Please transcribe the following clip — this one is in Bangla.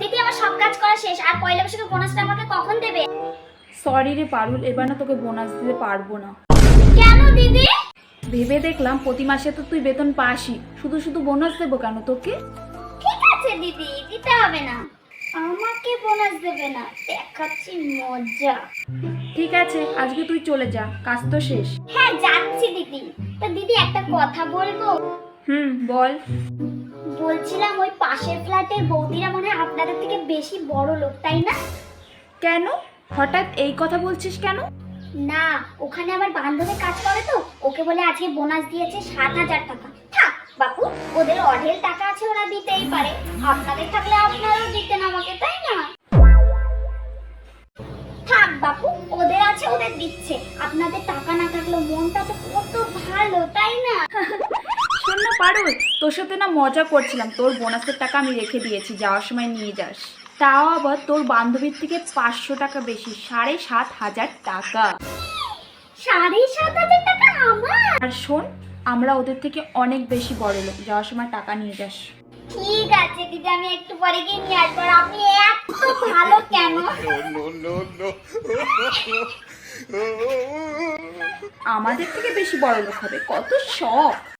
দিদি আমার সব কাজ করা শেষ আর পয়লা বৈশাখের বোনাসটা আমাকে কখন দেবে? সরি রে পারুল এবার না তোকে বোনাস দিতে পারব না। কেন দিদি? ভেবে দেখলাম প্রতি মাসে তো তুই বেতন পাসই শুধু শুধু বোনাস দেবো কেন তোকে? ঠিক আছে দিদি দিতে হবে না। আমাকে বোনাস দেবে না দেখাচ্ছি মজা। ঠিক আছে আজকে তুই চলে যা কাজ তো শেষ। হ্যাঁ যাচ্ছি দিদি। তা দিদি একটা কথা বলব? হুম বল। বলছিলাম ওই পাশের ফ্ল্যাটের বৌদিরা মনে হয় আপনাদের থেকে বেশি বড় লোক তাই না? কেন? হঠাৎ এই কথা বলছিস কেন? না ওখানে আমার বান্ধবী কাজ করে তো ওকে বলে আজকে বোনাস দিয়েছে সাত হাজার টাকা। থাক বাপু ওদের অঢেল টাকা আছে ওরা দিতেই পারে। আপনাদের থাকলে আপনারাও দিতেন আমাকে তাই না? থাক বাপু ওদের আছে ওদের দিচ্ছে। আপনাদের টাকা না থাকলেও মনটা তো কত ভালো তাই না? পারুল তোর সাথে না মজা করছিলাম তোর বোনাসের টাকা আমি রেখে দিয়েছি যাওয়ার সময় নিয়ে যাস তাও আবার তোর বান্ধবীর থেকে পাঁচশো টাকা বেশি সাড়ে সাত হাজার টাকা সাড়ে সাত হাজার টাকা আমার আর শোন আমরা ওদের থেকে অনেক বেশি বড় লোক যাওয়ার সময় টাকা নিয়ে যাস ঠিক আছে দিদি আমি একটু পরে গিয়ে নিয়ে আসব আপনি এত ভালো কেন আমাদের থেকে বেশি বড় লোক হবে কত শখ